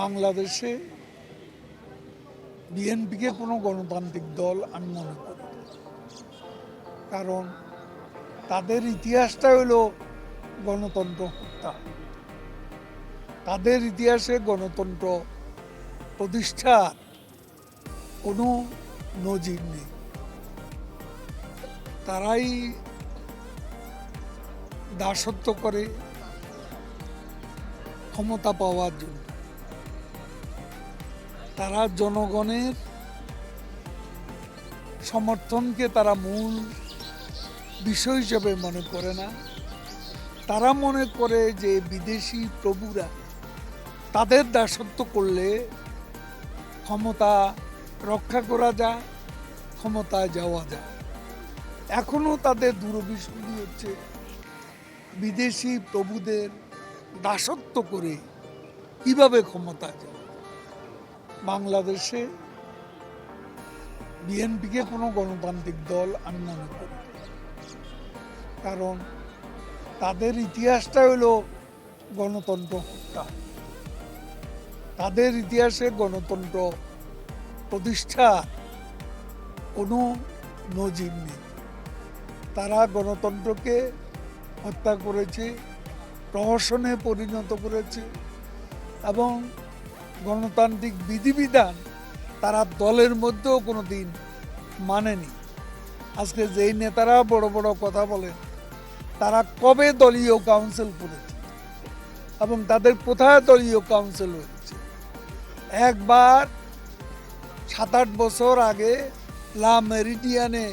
বাংলাদেশে বিএনপিকে কোনো গণতান্ত্রিক দল আমি মনে করি কারণ তাদের ইতিহাসটা হলো গণতন্ত্র হত্যা। তাদের ইতিহাসে গণতন্ত্র প্রতিষ্ঠার কোনো নজির নেই। তারাই দাসত্ব করে ক্ষমতা পাওয়ার জন্য। তারা জনগণের সমর্থনকে তারা মূল বিষয় হিসেবে মনে করে না। তারা মনে করে যে বিদেশি প্রভুরা তাদের দাসত্ব করলে ক্ষমতা রক্ষা করা যায়, ক্ষমতায় যাওয়া যায়। এখনও তাদের দূরভিসন্ধি হচ্ছে। বিদেশি প্রভুদের দাসত্ব করে কীভাবে ক্ষমতা যাবে বাংলাদেশে বিএনপিকে কোনো গণতান্ত্রিক দল আমি মনে করি কারণ তাদের ইতিহাসটা হলো গণতন্ত্র হত্যা। তাদের ইতিহাসে গণতন্ত্র প্রতিষ্ঠা কোনো নজির নেই। তারা গণতন্ত্রকে হত্যা করেছে, প্রহসনে পরিণত করেছে এবং গণতান্ত্রিক বিধিবিধান তারা দলের মধ্যেও কোনো দিন মানেনি। আজকে যেই নেতারা বড় বড় কথা বলেন, তারা কবে দলীয় কাউন্সিল করেছে এবং তাদের কোথায় দলীয় কাউন্সিল হয়েছে? একবার সাত আট বছর আগে লা মেরিডিয়ানে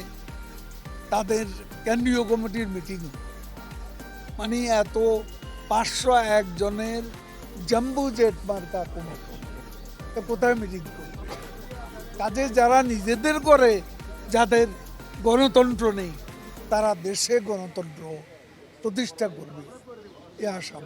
তাদের কেন্দ্রীয় কমিটির মিটিং মানে এত পাঁচশো একজনের জম্বু জেট মার্কা কোনো তো কোথায় মিটিং করবে? কাজে যারা নিজেদের করে, যাদের গণতন্ত্র নেই, তারা দেশে গণতন্ত্র প্রতিষ্ঠা করবে, এ আশা